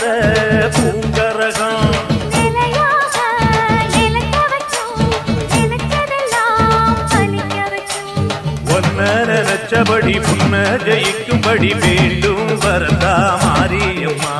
வைத்த பூங்கரகம். நினைச்சபடி புன்ன ஜெயிக்கும்படி வேண்டும். வரதா மாரியம்மா.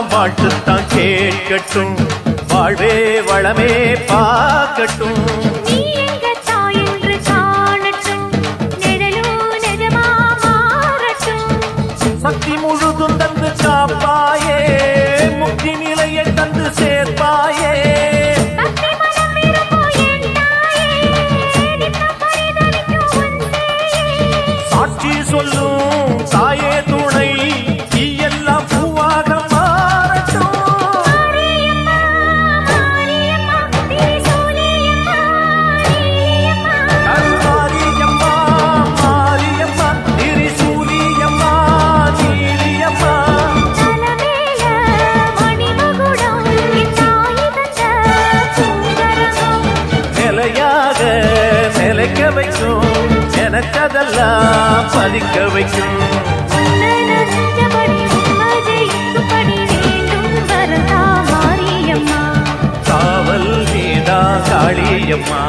எல்லாம் வாழ்த்துத்தான் கேட்கட்டும். வாழ்வே வளமே பார்க்கட்டும். வைக்கும். நினைச்சதெல்லாம் பலிக்க வைக்கும். காவல் வேதா காளியம்மா.